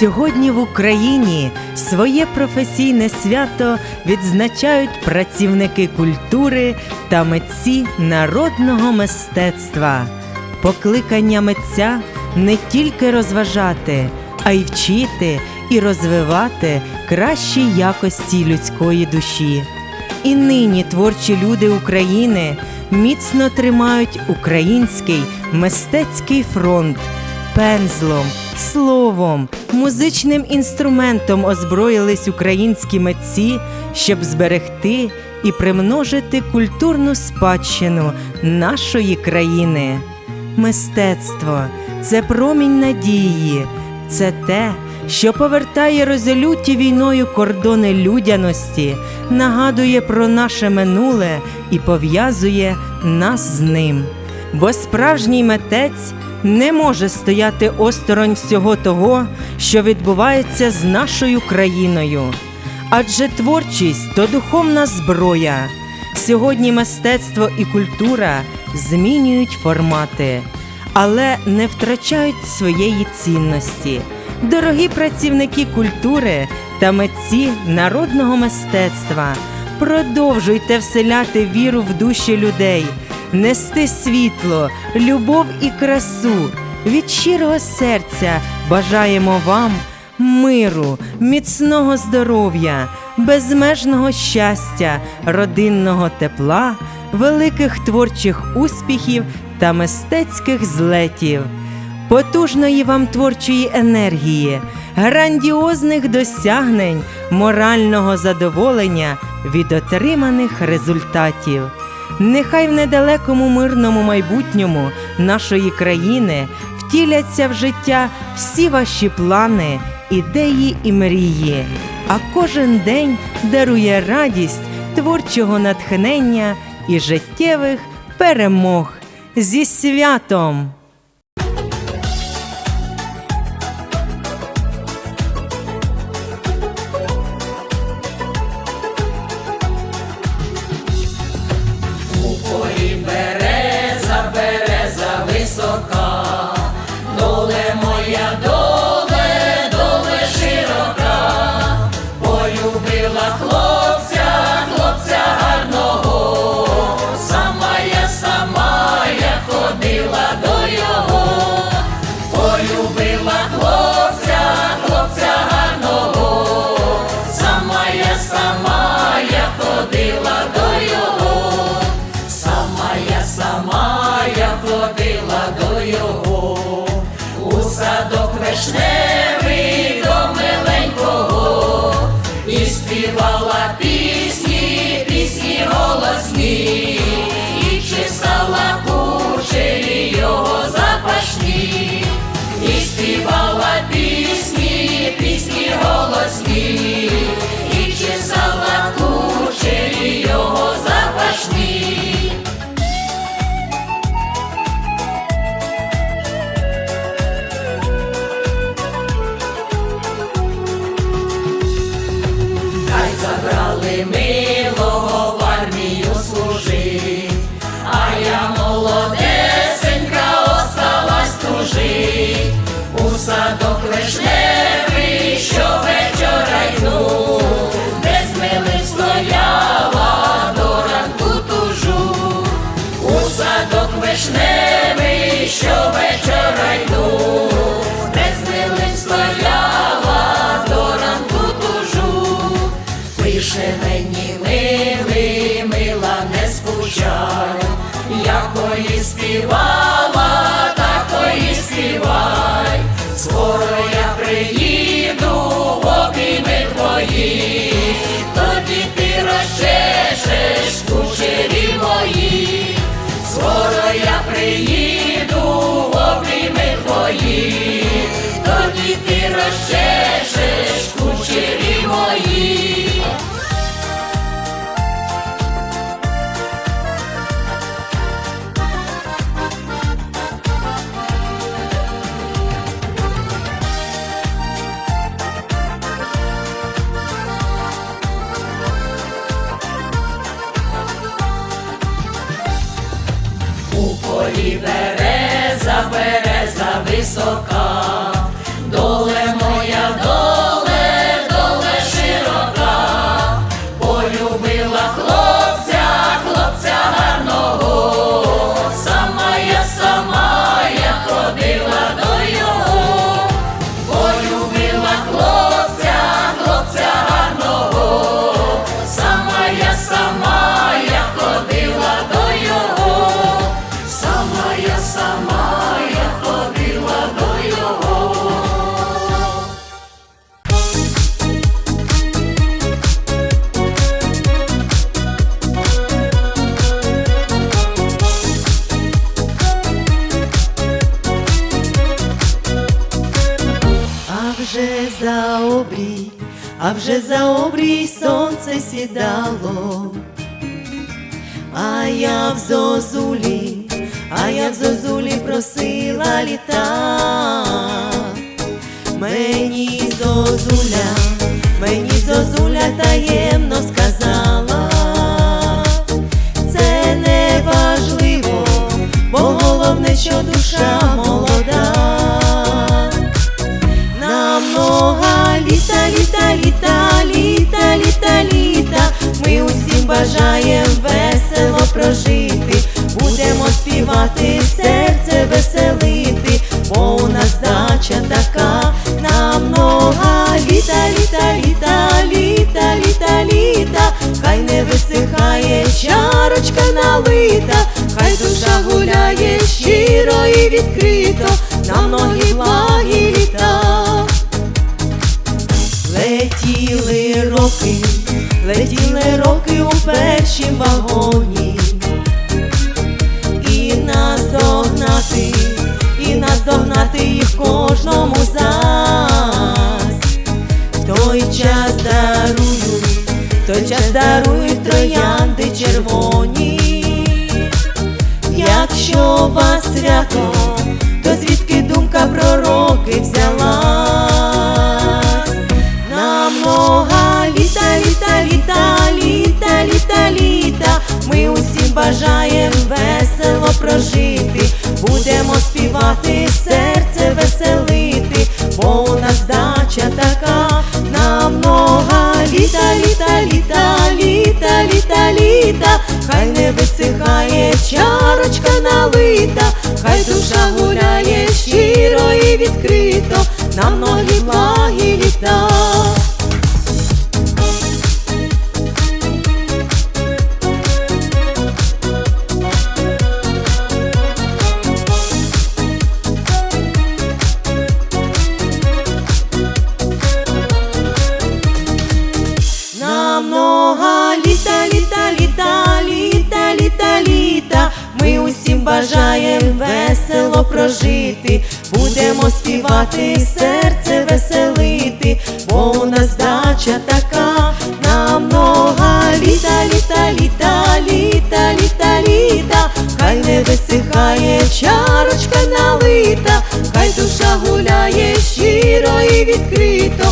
Сьогодні в Україні своє професійне свято відзначають працівники культури та митці народного мистецтва. Покликання митця не тільки розважати, а й вчити і розвивати кращі якості людської душі. І нині творчі люди України міцно тримають український мистецький фронт пензлом, словом, музичним інструментом озброїлись українські митці, щоб зберегти і примножити культурну спадщину нашої країни. Мистецтво це промінь надії, це те, що повертає розлюті війною кордони людяності, нагадує про наше минуле і пов'язує нас з ним. Бо справжній митець не може стояти осторонь всього того, що відбувається з нашою країною. Адже творчість то духовна зброя. Сьогодні мистецтво і культура змінюють формати, але не втрачають своєї цінності. Дорогі працівники культури та митці народного мистецтва, продовжуйте вселяти віру в душі людей, нести світло, любов і красу. Від щирого серця бажаємо вам миру, міцного здоров'я, безмежного щастя, родинного тепла, великих творчих успіхів та мистецьких злетів потужної вам творчої енергії, грандіозних досягнень, морального задоволення від отриманих результатів. Нехай в недалекому мирному майбутньому нашої країни втіляться в життя всі ваші плани, ідеї і мрії, а кожен день дарує радість творчого натхнення і життєвих перемог зі святом! І милого в армію служить, а я молодесенька осталась тужить, у садок вишневий, якої співала, такої співай, скоро я приїду в обійми твої, тоді ти розчешеш кучері мої, скоро я приїду в обійми твої, тоді ти розчешеш кучері мої. Висока, доле а вже за обрій сонце сідало. А я в зозулі, а я в зозулі просила літа. Мені зозуля, мені зозуля таємно бажаєм весело прожити. Будемо співати, серце веселити, бо у нас дача така. На много літа, літа, літа, літа, літа, літа. Хай не висихає чарочка налита, хай душа гуляє щиро і відкрито, на многі благі літа. Летіли роки, летіли роки першім вагоні, і нас догнати, і нас догнати їх кожному зась. В той час дарую, в той час дарують троянди червоні. Якщо вас свято, то звідки думка про прожити. Будемо співати, серце веселити, бо у нас дача така. На много літа, літа, літа, літа, літа, літа. Хай не висихає чарочка налита, хай душа гуляє щиро і відкрито, на многі благі весело прожити. Будемо співати, серце веселити, бо у нас дача така. На много літа, літа, літа, літа, літа, літа. Хай не висихає чарочка налита, хай душа гуляє щиро і відкрито. Нам